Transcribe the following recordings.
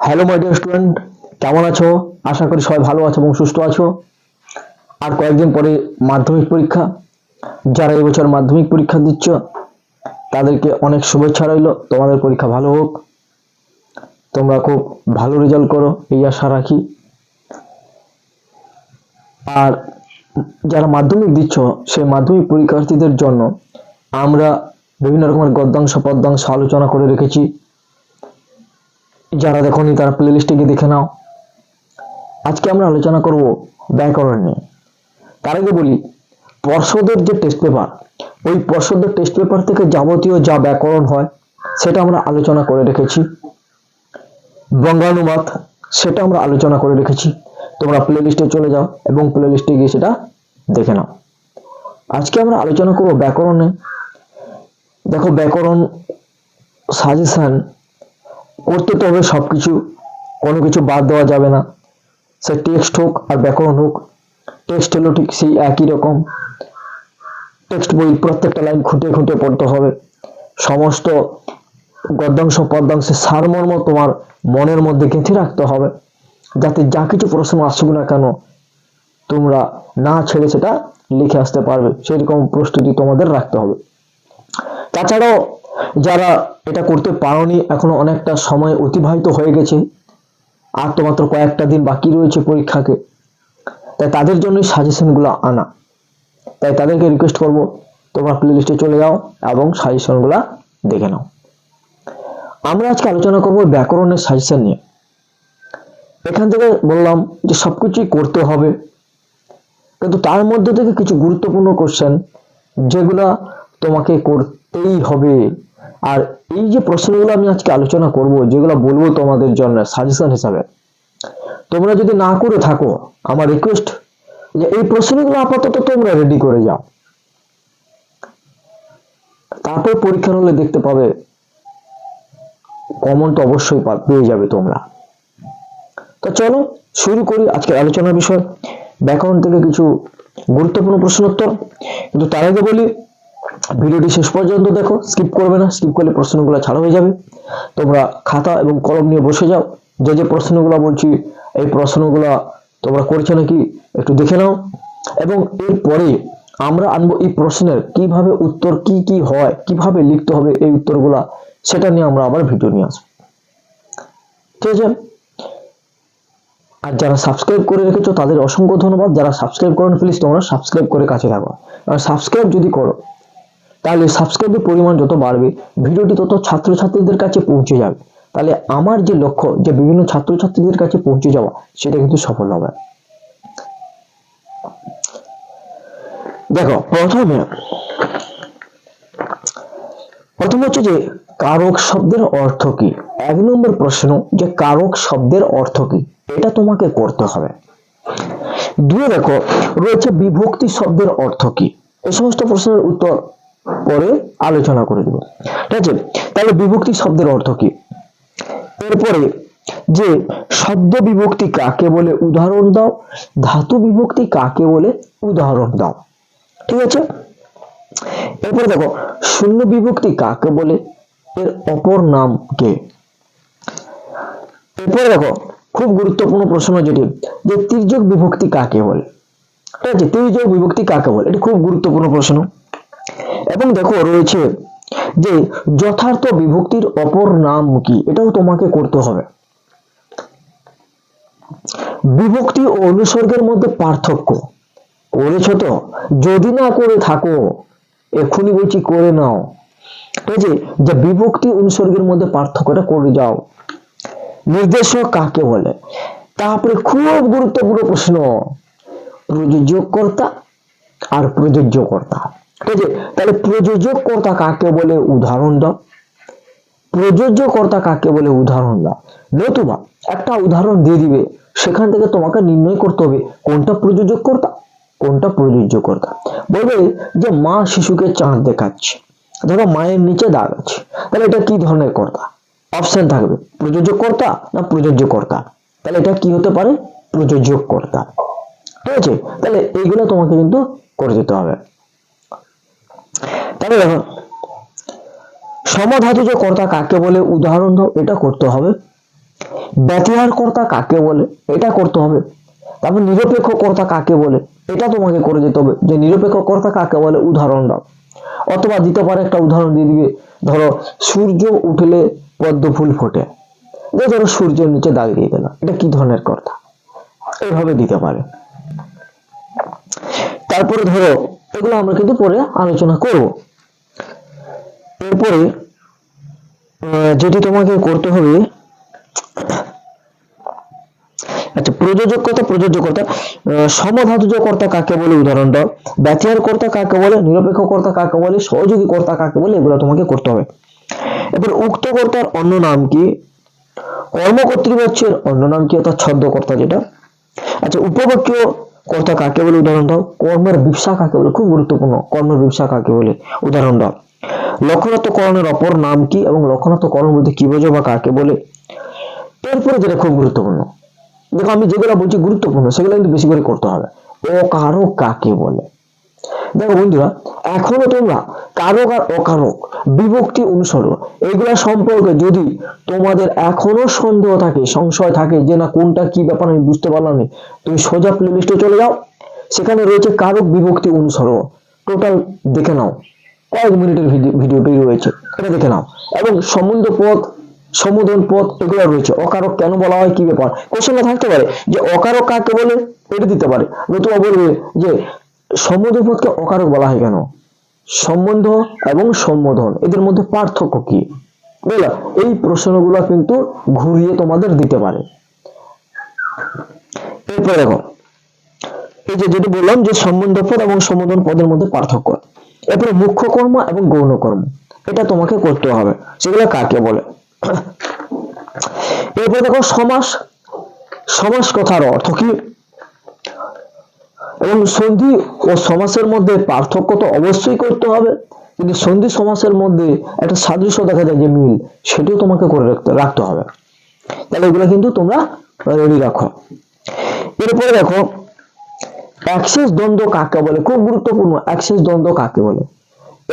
Hello my dear student কেমন আছো? আশা করি সবাই ভালো আছো এবং সুস্থ আছো। আর কয়েকদিন পরে মাধ্যমিক পরীক্ষা। যারা এবছর মাধ্যমিক পরীক্ষা দিচ্ছ, তাদেরকে অনেক শুভেচ্ছা রইল। তোমাদের পরীক্ষা ভালো হোক। তোমরা খুব ভালো রেজাল্ট করো, এই আশা রাখি। আর যারা মাধ্যমিক দিচ্ছ, সেই মাধ্যমিক পরীক্ষার্থীদের জন্য আমরা বিভিন্ন রকমের গদ্যাংশ, পদ্যাংশ আলোচনা করে রেখেছি। যারা দেখোনি তারা প্লে লিস্টে গিয়ে দেখে নাও। আজকে আমরা আলোচনা করব ব্যাকরণ নিয়ে। তার আগে বলি, পর্ষদের যে টেস্ট পেপার ওই পর্ষদের টেস্ট পেপার থেকে যাবতীয় যা ব্যাকরণ হয়, সেটা আমরা আলোচনা করে রেখেছি। বঙ্গানুবাদ, সেটা আমরা আলোচনা করে রেখেছি। তোমরা প্লে লিস্টে চলে যাও এবং প্লে লিস্টে গিয়ে সেটা দেখে নাও। আজকে আমরা আলোচনা করব ব্যাকরণে দেখো ব্যাকরণ সাজেশান করতে তো হবে সব কিছু কোনো কিছু বাদ দেওয়া যাবে না। সে টেক্সট হোক আর ব্যাকরণ হোক টেক্সট হলো ঠিক সেই একই রকম। টেক্সট বই প্রত্যেকটা লাইন খুঁটে খুঁটে পড়তে হবে। সমস্ত গদ্যাংশ, পদ্যাংশের সারমর্ম তোমার মনের মধ্যে গেঁথে রাখতে হবে, যাতে যা কিছু প্রশ্ন আসুক না কেন, তোমরা না ছেড়ে সেটা লিখে আসতে পারবে। সেরকম প্রস্তুতি তোমাদের রাখতে হবে। তাছাড়াও যারা এটা করতে পারোনি, এখনও অনেকটা সময় অতিবাহিত হয়ে গেছে। আর তো মাত্র কয়েকটা দিন বাকি রয়েছে পরীক্ষাকে। তাই তাদের জন্যই সাজেশনগুলো আনা। তাই তাদেরকে রিকোয়েস্ট করব, তোমরা প্লে লিস্টে চলে যাও এবং সাজেশনগুলো দেখে নাও। আমরা আজকে আলোচনা করব ব্যাকরণের সাজেশন নিয়ে। এখান থেকে বললাম যে সবকিছুই করতে হবে। কিন্তু তার মধ্যে থেকে কিছু গুরুত্বপূর্ণ কোশ্চেন যেগুলা তোমাকে করতেই হবে। আর এই যে প্রশ্নগুলো আমি আজকে আলোচনা করব, যেগুলো বলব তোমাদের জন্য সাজেশন হিসাবে, তোমরা যদি না করে থাকো, আমার রিকোয়েস্ট যে এই প্রশ্নগুলো আপাতত তোমরা রেডি করে যাও। তারপর পরীক্ষা হলে দেখতে পাবে কমন তো অবশ্যই পেয়ে যাবে তোমরা। তো চলো, শুরু করি আজকের আলোচনার বিষয়। ব্যাকরণ থেকে কিছু গুরুত্বপূর্ণ প্রশ্ন উত্তর কিন্তু তার আগে বলি ভিডিওটি শেষ পর্যন্ত দেখো স্কিপ করবে না স্কিপ করলে প্রশ্নগুলো ছাড়া হয়ে যাবে। তোমরা খাতা এবং কলম নিয়ে বসে যাও, যে যে প্রশ্নগুলো বলছি, এই প্রশ্নগুলো তোমরা করছ নাকি একটু দেখে নাও। এবং এরপরে আমরা আনব এই প্রশ্নের কীভাবে উত্তর কি কি হয়, কীভাবে লিখতে হবে এই উত্তরগুলা, সেটা নিয়ে আমরা আবার ভিডিও নিয়ে আসব। ঠিক আছে? আর যারা সাবস্ক্রাইব করে রেখেছো, তাদের অসংখ্য ধন্যবাদ। যারা সাবস্ক্রাইব করেন প্লিজ তোমরা সাবস্ক্রাইব করে কাছে থাকো। আর সাবস্ক্রাইব যদি করো তাহলে সাবস্ক্রাইবের পরিমাণ যত বাড়বে, ভিডিওটি তত ছাত্রছাত্রীদের কাছে পৌঁছে যাবে। তাহলে আমার যে লক্ষ্য যে বিভিন্ন ছাত্রছাত্রীদের কাছে পৌঁছে যাওয়া, সেটা কিন্তু সফল হবে। দেখো, প্রথমে, প্রথম হচ্ছে যে কারক শব্দের অর্থ কি? এক নম্বর প্রশ্ন, যে কারক শব্দের অর্থ কি? এটা তোমাকে করতে হবে। দুয়ে দেখো, রয়েছে বিভক্তি শব্দের অর্থ কি? এই সমস্ত প্রশ্নের উত্তর পরে আলোচনা করে দেব। ঠিক আছে? তাহলে বিভক্তি শব্দের অর্থ কি? এরপরে যে শব্দ বিভক্তি কাকে বলে উদাহরণ দাও, ধাতু বিভক্তি কাকে বলে উদাহরণ দাও। ঠিক আছে? এরপরে দেখো, শূন্য বিভক্তি কাকে বলে? এর অপর নাম কে? এরপরে দেখো, খুব গুরুত্বপূর্ণ প্রশ্ন যেটি, যে তির্যক বিভক্তি কাকে বলে? ঠিক আছে? তির্যক বিভক্তি কাকে বলে? এটি খুব গুরুত্বপূর্ণ প্রশ্ন। এবং দেখো রয়েছে যে যথার্থ বিভক্তির অপর নাম কি? এটাও তোমাকে করতে হবে। বিভক্তি ও অনুসর্গের মধ্যে পার্থক্য। করেছ তো? যদি না করে থাকো, এক্ষুনি বলছি করে নাও। ঠিক আছে যে বিভক্তি অনুসর্গের মধ্যে পার্থক্যটা করে যাও। নির্দেশক কাকে বলে? তারপরে খুব গুরুত্বপূর্ণ প্রশ্ন প্রযোজক কর্তা আর প্রযোজ্য কর্তা ঠিক আছে তাহলে প্রযোজক কর্তা কাকে বলে উদাহরণ দাও। প্রযোজ্য কর্তা কাকে বলে উদাহরণ দাও। নতুবা একটা উদাহরণ দিয়ে দিবে, সেখান থেকে তোমাকে নির্ণয় করতে হবে কোনটা প্রযোজক কর্তা কোনটা প্রযোজ্য কর্তা বলবে যে মা শিশুকে চাঁদ দেখাচ্ছে ধরো মায়ের নিচে দাগ আছে। তাহলে এটা কি ধরনের কর্তা? অপশন থাকবে প্রযোজক কর্তা না প্রযোজ্য কর্তা তাহলে এটা কি হতে পারে? প্রযোজক কর্তা ঠিক আছে? তাহলে এইগুলো তোমাকে কিন্তু করে দিতে হবে। তাহলে দেখো সমধাতুজ কর্তা কাকে বলে, উদাহরণ দাও, এটা করতে হবে। ব্যতিহার কর্তা কাকে বলে, এটা করতে হবে। তারপর নিরপেক্ষ কর্তা কাকে বলে, এটা তোমাকে করে যেতে হবে। যে নিরপেক্ষ কর্তা কাকে বলে, উদাহরণ দাও। অথবা দিতে পারে একটা উদাহরণ দিয়ে দিবে, ধরো, সূর্য উঠলে পদ্ম ফুল ফোটে। যে ধরো, সূর্যের নিচে দিয়ে দিলাম এটা কি ধরনের কর্তা? এইভাবে দিতে পারে। তারপরে ধরো এগুলো আমরা কিন্তু পরে আলোচনা করব। এরপরে যেটি তোমাকে করতে হবে আচ্ছা প্রযোজক কর্তা প্রযোজ্য কর্তা সমধাতুজ কর্তা কাকে বলে উদাহরণ দাও ব্যতিহার কর্তা কাকে বলে? নিরপেক্ষ কর্তা কাকে বলে? সহযোগী কর্তা কাকে বলে? এগুলো তোমাকে করতে হবে। এবার উক্ত কর্তার অন্য নাম কি? কর্মকর্তৃপক্ষের অন্য নাম কি? অর্থাৎ ছদ্মকর্তা যেটা। আচ্ছা উপবাক্য কর্তা কাকে বলে উদাহরণ দাও? কর্মের ব্যবসা কাকে বলে? খুব গুরুত্বপূর্ণ। কর্মের ব্যবসা কাকে বলে? উদাহরণ দাও। লক্ষণাত্মকরণের অপর নাম কি এবং লক্ষণাত্মকরণ বলতে কি বোঝো বা কাকে বলে? এরপরে যেটা খুব গুরুত্বপূর্ণ। দেখো আমি যেগুলো বলছি গুরুত্বপূর্ণ, সেগুলো কিন্তু বেশি করে করতে হবে। ও অকারক কাকে বলে? দেখো বন্ধুরা, এখনও তোমরা কারক আর অকারক বিভক্তি অনুসরণ, এগুলা সম্পর্কে যদি তোমাদের এখনও সন্দেহ থাকে, সংশয় থাকে যে না কোনটা কি ব্যাপার আমি বুঝতে পারলাম না তুমি সোজা প্লে লিস্টে চলে যাও। সেখানে রয়েছে কারক বিভক্তি অনুসরণ। টোটাল দেখে নাও। কয়েক মিনিটের ভিডিও- ভিডিওটি রয়েছে। এটা দেখে নাও। এবং সম্বন্ধ পথ সম্বোধন পথ, এগুলো রয়েছে। অকারক কেন বলা হয় কি ব্যাপার? কোশ্চেনটা থাকতে পারে যে অকারক কাকে বলে? এটা দিতে পারে। নতুবা বলবে যে সম্বোধন পথকে অকারক বলা হয় কেন? সম্বন্ধ এবং সম্বোধন, এদের মধ্যে পার্থক্য কি? বুঝলা এই প্রশ্নগুলো কিন্তু ঘুরিয়ে তোমাদের দিতে পারে। এরপরে দেখো, এই যে যেটা বললাম যে সম্বন্ধ পদ এবং সম্বোধন পদের মধ্যে পার্থক্য। এরপরে মুখ্য কর্ম এবং গৌণ কর্ম এটা তোমাকে করতে হবে, সেগুলো কাকে বলে? এরপরে দেখো, সমাস সমাস কথার অর্থ কি? এবং সন্ধি ও সমাসের মধ্যে পার্থক্য তো অবশ্যই করতে হবে। কিন্তু সন্ধি সমাসের মধ্যে একটা সাদৃশ্য দেখা যায় যে মিল, সেটিও তোমাকে করে রাখতে রাখতে হবে। তাহলে এগুলো কিন্তু তোমরা রেডি রাখো। এরপরে দেখো অ্যাক্সেস দ্বন্দ্ব কাকে বলে? খুব গুরুত্বপূর্ণ অ্যাক্সেস দ্বন্দ্ব কাকে বলে?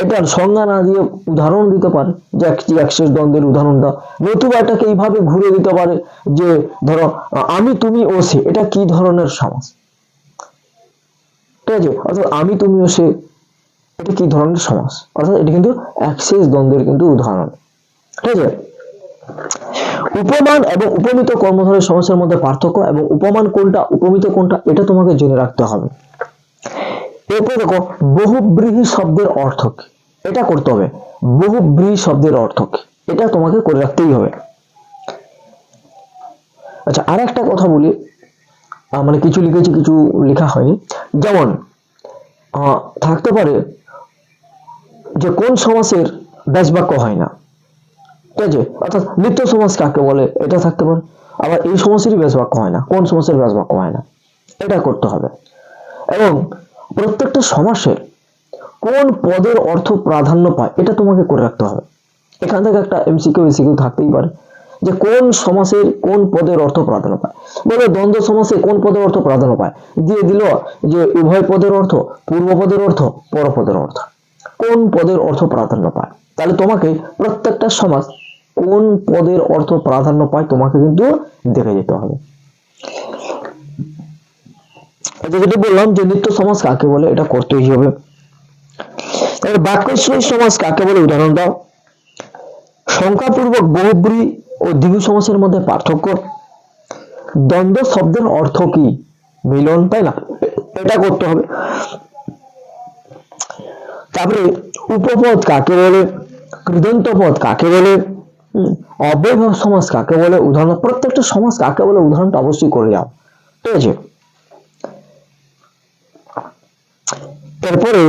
এটার সংজ্ঞা না দিয়ে উদাহরণ দিতে পারে, যে একটি অ্যাক্সেস দ্বন্দ্বের উদাহরণ দাও নতুবা এটাকে এইভাবে ঘুরে দিতে পারে যে, ধরো আমি, তুমি, ও, সে, এটা কি ধরনের সমাস? ঠিক আছে? অর্থাৎ আমি তুমি ও সে, এটা কি ধরনের সমাস? অর্থাৎ এটা কিন্তু অ্যাক্সেস দ্বন্দ্বের কিন্তু উদাহরণ। ঠিক আছে? উপমান এবং উপমিত কর্মধারের সমাসের মধ্যে পার্থক্য এবং উপমান কোনটা, উপমিত কোনটা, এটা তোমাকে জেনে রাখতে হবে। এরপর দেখো, বহুব্রীহি শব্দের অর্থ কি এটা করতে হবে। বহুব্রীহি শব্দের অর্থ কি এটা তোমাকে করে রাখতেই হবে। আচ্ছা আর একটা কথা বলি। মানে কিছু লিখেছি, কিছু লেখা হয়নি। যেমন থাকতে পারে যে কোন সমাসের ব্যাসবাক্য হয় না। ঠিক আছে? অর্থাৎ নিত্য সমাস কাকে বলে? এটা থাকতে পারে। আবার এই সমাসেরই ব্যাসবাক্য হয় না। কোন সমাসের ব্যাসবাক্য হয় না? এটা করতে হবে। এবং প্রত্যেকটা সমাসের কোন পদের অর্থ প্রাধান্য পায়, এটা তোমাকে করে রাখতে হবে। এখান থেকে একটা এমসিকিউ এসিকিউ থাকতেই পারে। যে কোন সমাসের কোন পদের অর্থ প্রাধান্য পায়। বলে, দ্বন্দ্ব সমাসে কোন পদের অর্থ প্রাধান্য পায়? দিয়ে দিল যে উভয় পদের অর্থ, পূর্ব পদের অর্থ পরপদের অর্থ। কোন পদের অর্থ প্রাধান্য পায়? তাহলে তোমাকে প্রত্যেকটা সমাস কোন পদের অর্থ প্রাধান্য পায় তোমাকে কিন্তু দেখে যেতে হবে। যেটা বললাম যে নিত্য সমাজ কাকে বলে, এটা করতেই হবে। বাক্যশ্রয় সমাজ কাকে বলে? উদাহরণ দাও। সংখ্যাপূর্বক বহুব্রী ও দ্বিগু সমাসের মধ্যে পার্থক্য। দ্বন্দ্ব শব্দের অর্থ কি? মিলন তাই না? এটা করতে হবে। তারপরে উপপদ কাকে বলে? কৃদন্ত পদ কাকে বলে? হুম, অবয়ব সমাজ কাকে বলে? উদাহরণ প্রত্যেকটা সমাজ কাকে বলে? উদাহরণটা অবশ্যই করে যাও। ঠিক আছে? এরপরে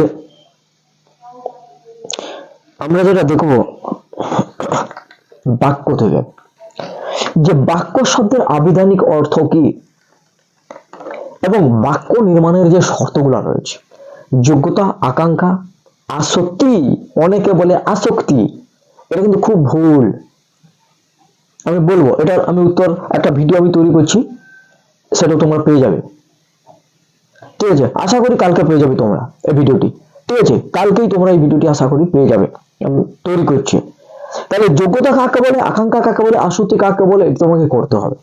আমরা যেটা দেখব বাক্য থেকে। যে বাক্য শব্দের আবিধানিক অর্থ কি? এবং বাক্য নির্মাণের যে শর্তগুলো রয়েছে, যোগ্যতা, আকাঙ্ক্ষা, আসক্তি, অনেকে বলে আসক্তি, এটা কিন্তু খুব ভুল। আমি বলব এটা আমি উত্তর, একটা ভিডিও আমি তৈরি করছি, সেটা তোমরা পেয়ে যাবে। ঠিক আছে? আশা করি কালকে পেয়ে যাবে তোমরা এই ভিডিওটি। ঠিক আছে? কালকেই তোমরা এই ভিডিওটি আশা করি পেয়ে যাবে। আমি তৈরি করছি। তাহলে যোগ্যতা কাকে বলে, আকাঙ্ক্ষা কাকে বলে, আসক্তি কাকে বলে, এটা তোমাকে করতে হবে।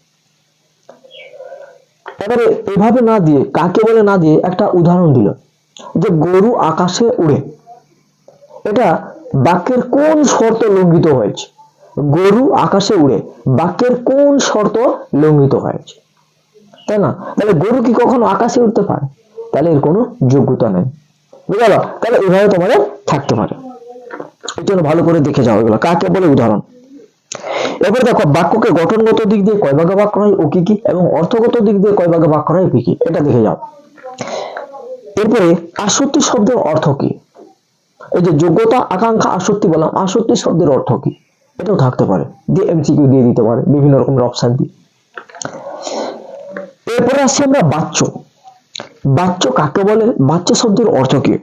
এবারে এভাবে না দিয়ে, কাকে বলে না দিয়ে একটা উদাহরণ দিল। যে গরু আকাশে উড়ে। এটা বাক্যের কোন শর্ত লঙ্ঘিত হয়েছে? গরু আকাশে উড়ে, বাক্যের কোন শর্ত লঙ্ঘিত হয়েছে? তাই না? তাহলে গরু কি কখনো আকাশে উঠতে পারে? তাহলে এর কোনো যোগ্যতা নেই। বুঝতে পারল? তাহলে এভাবে তোমাদের থাকতে পারে। জন্য ভালো করে দেখে যাও এগুলো। কাকে বলে উদাহরণ? এবার দেখো, বাক্যকে গঠনগত দিক দিয়ে কয় ভাগে করা হয় ও কি কি, এবং অর্থগত দিক দিয়ে কয় ভাগে করা হয় কি কি, এটা দেখে যাও। এরপরে, আসক্তি শব্দের অর্থ কি? এই যে যোগ্যতা, আকাঙ্ক্ষা, আসক্তি বললাম, আসক্তি শব্দের অর্থ কি? এটাও থাকতে পারে। দিয়ে এমসিকিউ দিয়ে দিতে পারে, বিভিন্ন রকমের অপশন দিয়ে। এরপরে আসছি আমরা বাচ্চ বাচ্চ কাকে বলে? বাচ্চ শব্দের অর্থ কি?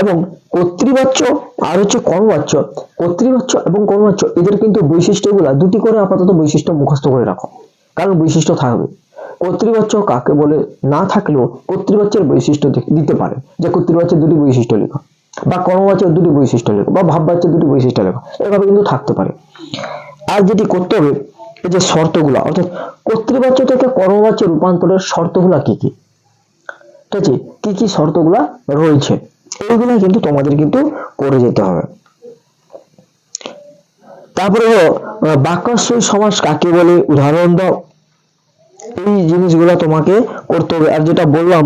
এবং কর্তৃবাচ্য আর হচ্ছে কর্মবাচ্য কর্তৃবাচ্য এবং কর্মবাচ্য, এদের কিন্তু বৈশিষ্ট্যগুলা দুটি করে আপাতত বৈশিষ্ট্য মুখস্থ করে রাখো। কারণ বৈশিষ্ট্য থাকবে। কর্তৃবাচ্য কাকে বলে না থাকলেও কর্তৃবাচ্যের বৈশিষ্ট্য দিতে পারে। যে কর্তৃবাচ্যের দুটি বৈশিষ্ট্য লেখো, বা কর্মবাচ্যের দুটি বৈশিষ্ট্য লেখো, বা ভাববাচ্যের দুটি বৈশিষ্ট্য লেখো, এভাবে কিন্তু থাকতে পারে। আর যেটি করতে হবে এই যে শর্তগুলা, অর্থাৎ কর্তৃবাচ্য থেকে কর্মবাচ্য রূপান্তরের শর্তগুলা কি কি? ঠিক আছে, কি কি শর্তগুলা রয়েছে? এইগুলা কিন্তু তোমাদের কিন্তু করে যেতে হবে। তারপরে বাক্যাশ্রয় সমাস কাকে বলে? উদাহরণ দাও। এই জিনিসগুলো তোমাকে করতে হবে। আর যেটা বললাম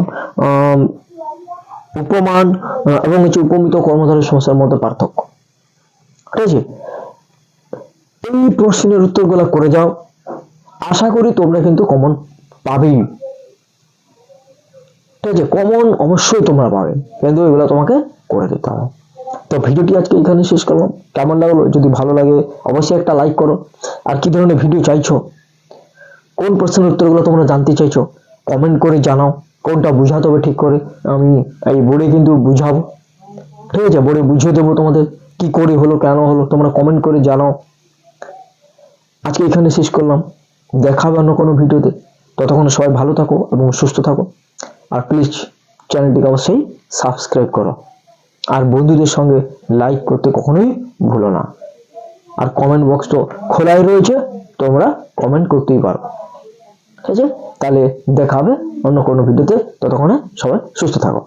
উপমান এবং হচ্ছে উপমিত কর্মধারের সমস্যার মধ্যে পার্থক্য। ঠিক আছে? এই প্রশ্নের উত্তরগুলো করে যাও। আশা করি তোমরা কিন্তু কমন পাবেই। ঠিক আছে কমন অবশ্যই তোমরা পাবে। কিন্তু এগুলো তোমাকে করে দিতে হবে। তো ভিডিওটি আজকে এখানে শেষ করলাম। কেমন লাগল? যদি ভালো লাগে, অবশ্যই একটা লাইক করো। আর কি ধরনের ভিডিও চাইছো? কোন প্রশ্নের উত্তরগুলো তোমরা জানতে চাইছো? কমেন্ট করে জানাও। কোনটা বুঝাতে হবে ঠিক করে? আমি এই বোর্ডে কিন্তু বুঝাবো। ঠিক আছে বোর্ডে বুঝিয়ে দেবো তোমাদের। কি করে হলো, কেন হলো, তোমরা কমেন্ট করে জানাও। আজকে এখানে শেষ করলাম। দেখাবে অন্য কোনো ভিডিওতে। ততক্ষণ সবাই ভালো থাকো এবং সুস্থ থাকো। আর প্লিজ চ্যানেলটিকে অবশ্যই সাবস্ক্রাইব করো। আর বন্ধুদের সঙ্গে লাইক করতে কখনোই ভুলো না। আর কমেন্ট বক্স তো খোলাই রয়েছে, তোমরা কমেন্ট করতেই পারো। ঠিক আছে? তাহলে দেখা হবে অন্য কোনো ভিডিওতে। ততক্ষণে সবাই সুস্থ থাকো।